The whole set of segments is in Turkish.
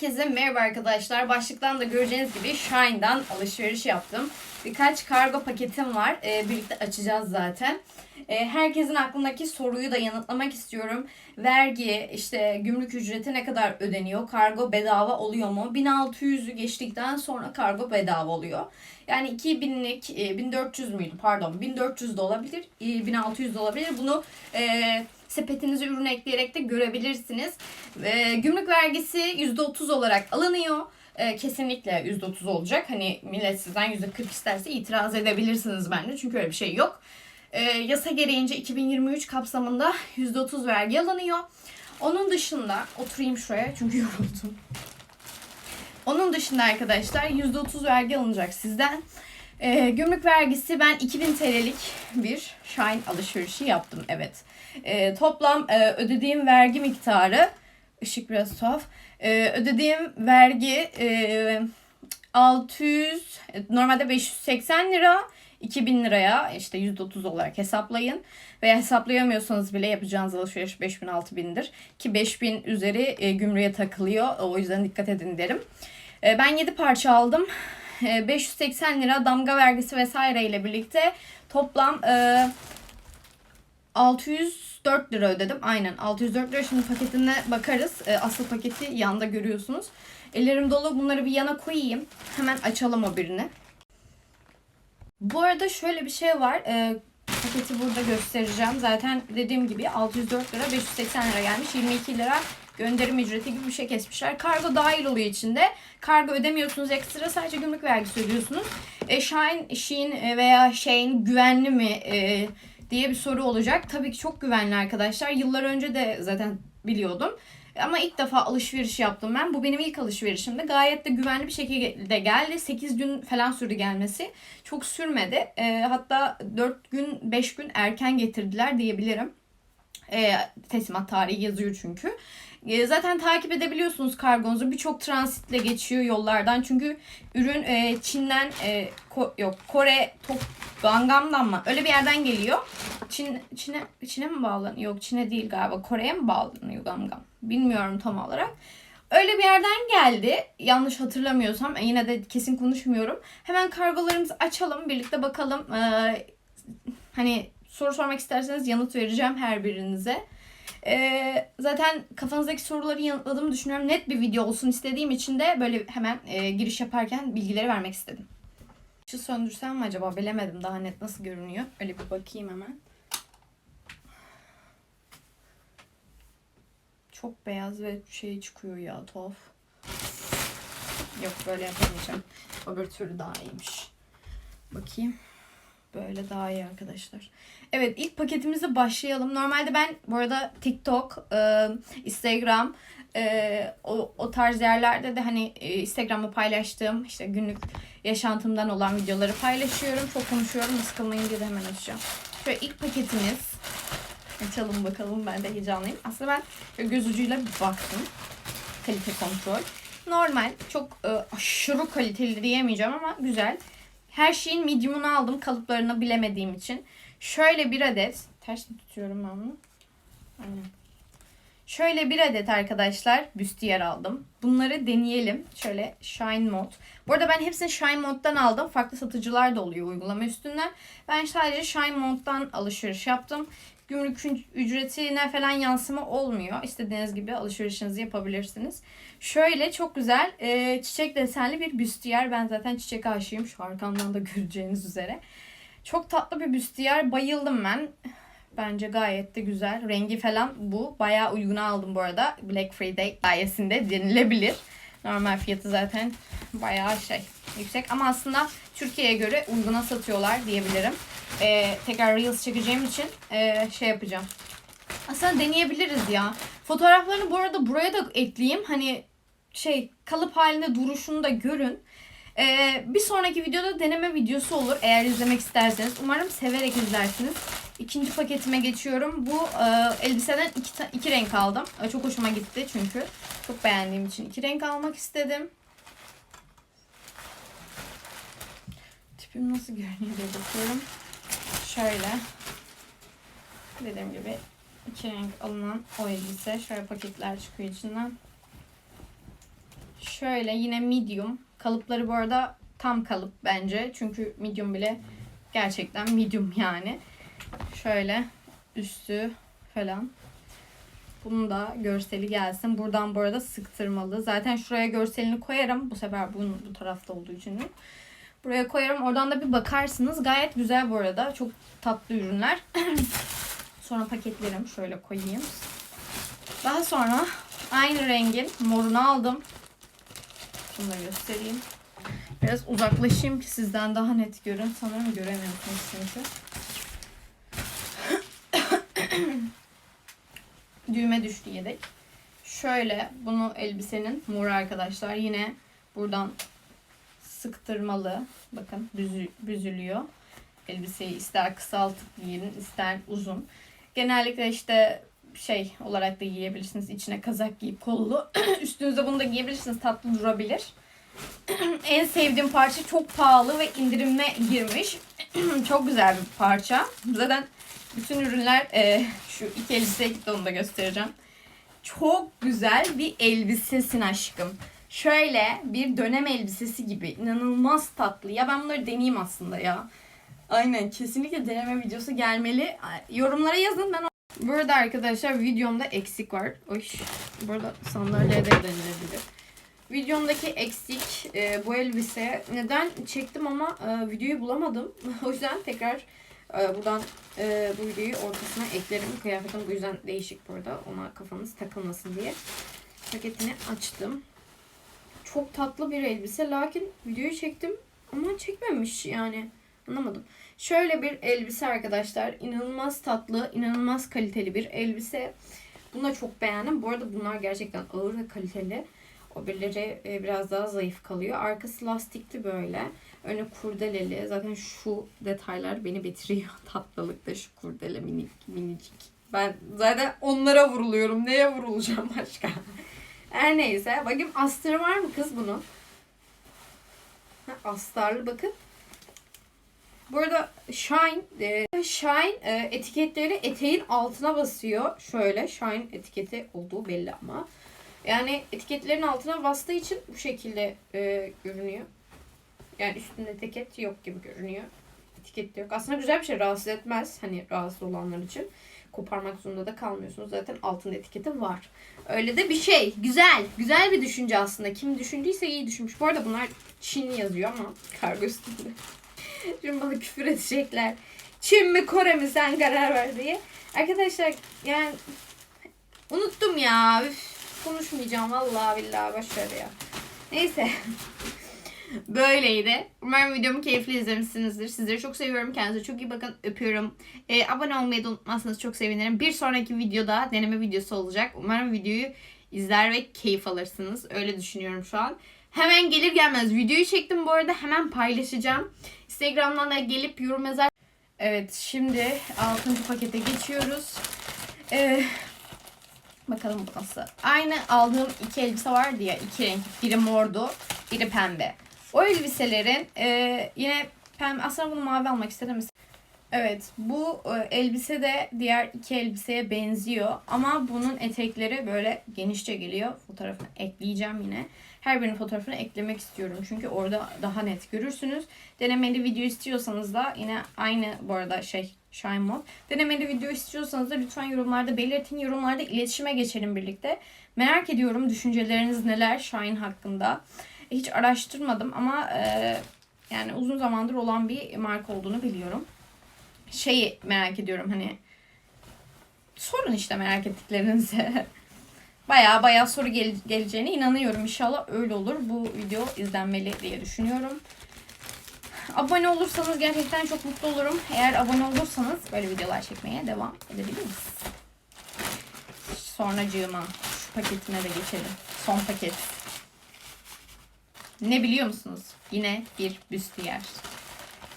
Herkese merhaba arkadaşlar. Başlıktan da göreceğiniz gibi Shine'dan alışveriş yaptım. Birkaç kargo paketim var. Ee, birlikte açacağız zaten. Ee, herkesin aklındaki soruyu da yanıtlamak istiyorum. Vergi, işte gümrük ücreti ne kadar ödeniyor? Kargo bedava oluyor mu? 1600'ü geçtikten sonra kargo bedava oluyor. Yani 2000'lik, e, 1400 müydü? Pardon, 1400 de olabilir, e, 1600 de olabilir. Bunu e, sepetinize ürün ekleyerek de görebilirsiniz. E, gümrük vergisi %30 olarak alınıyor. E, kesinlikle %30 olacak. Hani millet sizden %40 isterse itiraz edebilirsiniz bence. Çünkü öyle bir şey yok. E, yasa gereğince 2023 kapsamında %30 vergi alınıyor. Onun dışında oturayım şuraya çünkü yoruldum. Onun dışında arkadaşlar %30 vergi alınacak sizden. E, gümrük vergisi ben 2000 TL'lik bir Shine alışverişi yaptım evet. E, toplam e, ödediğim vergi miktarı ışık biraz tuhaf. E, ödediğim vergi e, 600 e, normalde 580 lira 2000 liraya işte %30 olarak hesaplayın. Veya hesaplayamıyorsanız bile yapacağınız alışveriş 5000 6000'dir. Ki 5000 üzeri e, gümrüğe takılıyor. O yüzden dikkat edin derim. E, ben 7 parça aldım. E, 580 lira damga vergisi vesaire ile birlikte toplam e, 604 lira ödedim. Aynen 604 lira. Şimdi paketine bakarız. E, asıl paketi yanda görüyorsunuz. Ellerim dolu. Bunları bir yana koyayım. Hemen açalım o birini. Bu arada şöyle bir şey var. E, paketi burada göstereceğim. Zaten dediğim gibi 604 lira 580 lira gelmiş. 22 lira gönderim ücreti gibi bir şey kesmişler. Kargo dahil oluyor içinde. Kargo ödemiyorsunuz ekstra sadece gümrük vergisi ödüyorsunuz. E, Shine, Shein veya Shein güvenli mi e, diye bir soru olacak. Tabii ki çok güvenli arkadaşlar. Yıllar önce de zaten biliyordum. Ama ilk defa alışveriş yaptım ben. Bu benim ilk alışverişimdi. Gayet de güvenli bir şekilde geldi. 8 gün falan sürdü gelmesi. Çok sürmedi. E, hatta 4 gün 5 gün erken getirdiler diyebilirim. E, teslimat tarihi yazıyor çünkü. E, zaten takip edebiliyorsunuz kargonuzu. Birçok transitle geçiyor yollardan. Çünkü ürün e, Çin'den e, Ko- yok Kore Tok Gangnam'dan mı? Öyle bir yerden geliyor. Çin Çin'e Çin'e mi bağlanıyor? Yok Çin'e değil galiba. Kore'ye mi bağlanıyor Gangnam? Bilmiyorum tam olarak. Öyle bir yerden geldi. Yanlış hatırlamıyorsam. E, yine de kesin konuşmuyorum. Hemen kargolarımızı açalım. Birlikte bakalım. Ee, hani soru sormak isterseniz yanıt vereceğim her birinize. Ee, zaten kafanızdaki soruları yanıtladığımı düşünüyorum. Net bir video olsun istediğim için de böyle hemen e, giriş yaparken bilgileri vermek istedim. Şu söndürsem mi acaba bilemedim daha net nasıl görünüyor. Öyle bir bakayım hemen. Çok beyaz ve şey çıkıyor ya tuhaf. Yok böyle yapamayacağım. Öbür türlü daha iyiymiş. Bakayım. Böyle daha iyi arkadaşlar. Evet ilk paketimize başlayalım. Normalde ben bu arada TikTok, e, Instagram e, o, o tarz yerlerde de hani e, Instagram'da paylaştığım işte günlük yaşantımdan olan videoları paylaşıyorum. Çok konuşuyorum. Sıkılmayın diye de hemen açacağım. Şöyle ilk paketimiz. Açalım bakalım. Ben de heyecanlıyım. Aslında ben göz ucuyla baktım. Kalite kontrol. Normal. Çok e, aşırı kaliteli diyemeyeceğim ama güzel. Her şeyin medium'unu aldım kalıplarını bilemediğim için. Şöyle bir adet. Ters mi tutuyorum ben bunu? Şöyle bir adet arkadaşlar büstiyer aldım. Bunları deneyelim. Şöyle Shine Mod. Bu arada ben hepsini Shine Mod'dan aldım. Farklı satıcılar da oluyor uygulama üstünden. Ben sadece Shine Mod'dan alışveriş yaptım. Gümrük ücretine falan yansıma olmuyor. İstediğiniz gibi alışverişinizi yapabilirsiniz. Şöyle çok güzel e, çiçek desenli bir büstiyer. Ben zaten çiçek aşığıyım. Şu arkamdan da göreceğiniz üzere. Çok tatlı bir büstiyer. Bayıldım ben. Bence gayet de güzel. Rengi falan bu. Bayağı uyguna aldım bu arada. Black Friday sayesinde denilebilir. Normal fiyatı zaten bayağı şey yüksek. Ama aslında Türkiye'ye göre uyguna satıyorlar diyebilirim. Ee, tekrar Reels çekeceğim için e, şey yapacağım. Aslında deneyebiliriz ya. Fotoğraflarını bu arada buraya da ekleyeyim. Hani şey kalıp halinde duruşunu da görün. Ee, bir sonraki videoda deneme videosu olur eğer izlemek isterseniz. Umarım severek izlersiniz. İkinci paketime geçiyorum. Bu e, elbiseden iki, iki renk aldım. E, çok hoşuma gitti çünkü. Çok beğendiğim için iki renk almak istedim. Tipim nasıl görünüyor diye bakıyorum. Şöyle. Dediğim gibi iki renk alınan o elbise. Şöyle paketler çıkıyor içinden. Şöyle yine medium. Kalıpları bu arada tam kalıp bence. Çünkü medium bile gerçekten medium yani. Şöyle üstü falan. Bunun da görseli gelsin. Buradan bu arada sıktırmalı. Zaten şuraya görselini koyarım. Bu sefer bunun bu tarafta olduğu için. Buraya koyarım. Oradan da bir bakarsınız. Gayet güzel bu arada. Çok tatlı ürünler. sonra paketlerim. Şöyle koyayım. Daha sonra aynı rengin morunu aldım. Şunu da göstereyim. Biraz uzaklaşayım ki sizden daha net görün. Sanırım göremiyorsunuz çünkü. Düğme düştü yedek. Şöyle bunu elbisenin moru arkadaşlar. Yine buradan sıktırmalı. Bakın büzü, büzülüyor. Elbiseyi ister kısaltıp giyin ister uzun. Genellikle işte şey olarak da giyebilirsiniz. İçine kazak giyip kollu. Üstünüze bunu da giyebilirsiniz. Tatlı durabilir. en sevdiğim parça çok pahalı ve indirime girmiş. çok güzel bir parça. Zaten bütün ürünler e, şu iki elbiseye gitti onu da göstereceğim. Çok güzel bir elbisesin aşkım. Şöyle bir dönem elbisesi gibi. inanılmaz tatlı. Ya ben bunları deneyeyim aslında ya. Aynen kesinlikle deneme videosu gelmeli. Yorumlara yazın ben. Burada arkadaşlar videomda eksik var. Oy. Burada sandalyede de denilebilir. Videomdaki eksik e, bu elbise. Neden çektim ama e, videoyu bulamadım. o yüzden tekrar e, buradan e, bu videoyu ortasına eklerim. Kıyafetim bu yüzden değişik burada. Ona kafanız takılmasın diye. Paketini açtım. Çok tatlı bir elbise. Lakin videoyu çektim ama çekmemiş yani. Anlamadım. Şöyle bir elbise arkadaşlar. İnanılmaz tatlı, inanılmaz kaliteli bir elbise. Bunu da çok beğendim. Bu arada bunlar gerçekten ağır ve kaliteli. O birileri e, biraz daha zayıf kalıyor. Arkası lastikli böyle. Önü kurdeleli. Zaten şu detaylar beni bitiriyor. Tatlılıkta şu kurdele minik minicik. Ben zaten onlara vuruluyorum. Neye vurulacağım başka? Her neyse. Bakayım astarı var mı kız bunun? Astarlı bakın. Bu arada Shine e, Shine e, etiketleri eteğin altına basıyor. Şöyle Shine etiketi olduğu belli ama. Yani etiketlerin altına bastığı için bu şekilde e, görünüyor. Yani üstünde etiket yok gibi görünüyor. Etiket yok. Aslında güzel bir şey. Rahatsız etmez. Hani rahatsız olanlar için. Koparmak zorunda da kalmıyorsunuz. Zaten altında etiketi var. Öyle de bir şey. Güzel. Güzel bir düşünce aslında. Kim düşündüyse iyi düşünmüş. Bu arada bunlar Çin yazıyor ama kargo üstünde. Şimdi bana küfür edecekler. Çin mi Kore mi sen karar ver diye. Arkadaşlar yani unuttum ya. Üf, konuşmayacağım vallahi billahi başarı ya. Neyse. Böyleydi. Umarım videomu keyifli izlemişsinizdir. Sizleri çok seviyorum. Kendinize çok iyi bakın. Öpüyorum. Ee, abone olmayı da unutmazsanız çok sevinirim. Bir sonraki videoda deneme videosu olacak. Umarım videoyu izler ve keyif alırsınız. Öyle düşünüyorum şu an. Hemen gelir gelmez videoyu çektim bu arada. Hemen paylaşacağım. Instagram'dan da gelip yorum yazar. Evet şimdi 6. pakete geçiyoruz. Ee, bakalım bu nasıl. Aynı aldığım iki elbise vardı ya. iki renk. Biri mordu. Biri pembe. O elbiselerin e, yine pembe. Aslında bunu mavi almak istedim. Evet bu e, elbise de diğer iki elbiseye benziyor. Ama bunun etekleri böyle genişçe geliyor. Fotoğrafını ekleyeceğim yine. Her birinin fotoğrafını eklemek istiyorum. Çünkü orada daha net görürsünüz. Denemeli video istiyorsanız da yine aynı bu arada şey Shine Mod. Denemeli video istiyorsanız da lütfen yorumlarda belirtin. Yorumlarda iletişime geçelim birlikte. Merak ediyorum düşünceleriniz neler Shine hakkında. Hiç araştırmadım ama e, yani uzun zamandır olan bir marka olduğunu biliyorum. Şeyi merak ediyorum hani sorun işte merak ettiklerinizi. Baya baya soru gel- geleceğine inanıyorum. İnşallah öyle olur. Bu video izlenmeli diye düşünüyorum. Abone olursanız gerçekten çok mutlu olurum. Eğer abone olursanız böyle videolar çekmeye devam edebiliriz. Sonracığıma şu paketine de geçelim. Son paket. Ne biliyor musunuz? Yine bir büstiyer.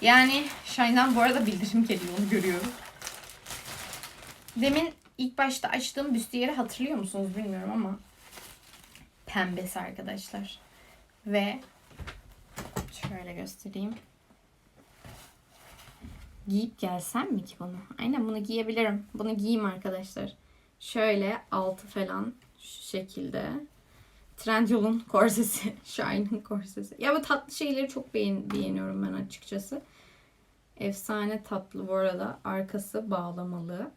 Yani Shine'dan bu arada bildirim geliyor onu görüyorum. Demin ilk başta açtığım büstiyeri hatırlıyor musunuz bilmiyorum ama pembesi arkadaşlar. Ve şöyle göstereyim. Giyip gelsem mi ki bunu? Aynen bunu giyebilirim. Bunu giyeyim arkadaşlar. Şöyle altı falan şu şekilde. Trendyol'un korsesi. Shine'ın korsesi. Ya bu tatlı şeyleri çok beğen beğeniyorum ben açıkçası. Efsane tatlı bu arada. Arkası bağlamalı.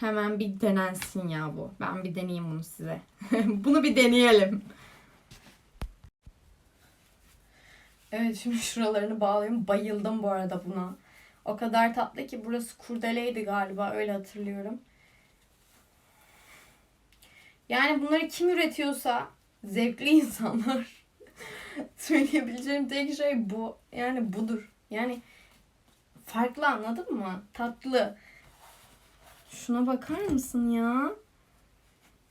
Hemen bir denensin ya bu. Ben bir deneyeyim bunu size. bunu bir deneyelim. Evet şimdi şuralarını bağlayayım. Bayıldım bu arada buna. O kadar tatlı ki burası kurdeleydi galiba öyle hatırlıyorum. Yani bunları kim üretiyorsa zevkli insanlar. Söyleyebileceğim tek şey bu. Yani budur. Yani farklı anladın mı? Tatlı. Şuna bakar mısın ya?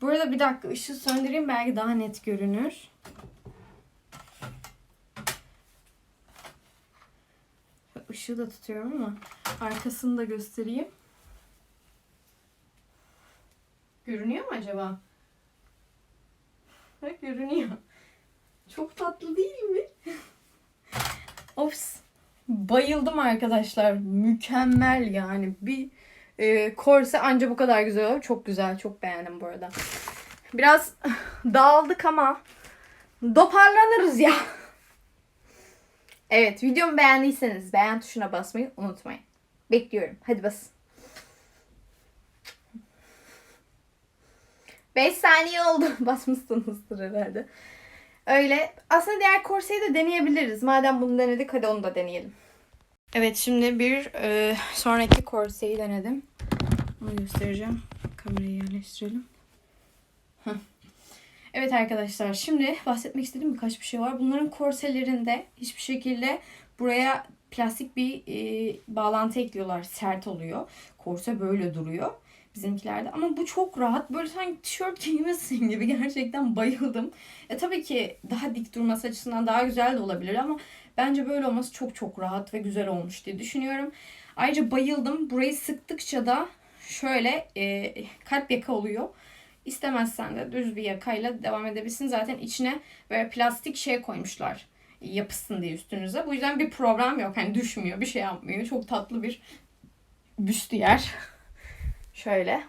Bu arada bir dakika ışığı söndüreyim belki daha net görünür. Işığı da tutuyorum ama arkasını da göstereyim. Görünüyor mu acaba? Bak görünüyor. Çok tatlı değil mi? Ops. Bayıldım arkadaşlar. Mükemmel yani. Bir e, korse anca bu kadar güzel olur. Çok güzel. Çok beğendim bu arada. Biraz dağıldık ama toparlanırız ya. Evet videomu beğendiyseniz beğen tuşuna basmayı unutmayın. Bekliyorum. Hadi basın. 5 saniye oldu. Basmışsınızdır herhalde. Öyle. Aslında diğer korseyi de deneyebiliriz. Madem bunu denedik hadi onu da deneyelim. Evet şimdi bir e, sonraki korseyi denedim. Onu göstereceğim. Kamerayı yerleştirelim. Evet arkadaşlar şimdi bahsetmek istediğim birkaç bir şey var. Bunların korselerinde hiçbir şekilde buraya plastik bir e, bağlantı ekliyorlar. Sert oluyor. Korse böyle duruyor bizimkilerde. Ama bu çok rahat. Böyle sanki tişört giymesin gibi gerçekten bayıldım. E tabii ki daha dik durması açısından daha güzel de olabilir ama bence böyle olması çok çok rahat ve güzel olmuş diye düşünüyorum. Ayrıca bayıldım. Burayı sıktıkça da şöyle e, kalp yaka oluyor. İstemezsen de düz bir yakayla devam edebilirsin. Zaten içine böyle plastik şey koymuşlar yapışsın diye üstünüze. Bu yüzden bir problem yok. Hani düşmüyor, bir şey yapmıyor. Çok tatlı bir büstiyer. Şöyle.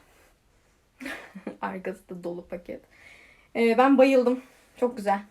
Arkası da dolu paket. Ee, ben bayıldım. Çok güzel.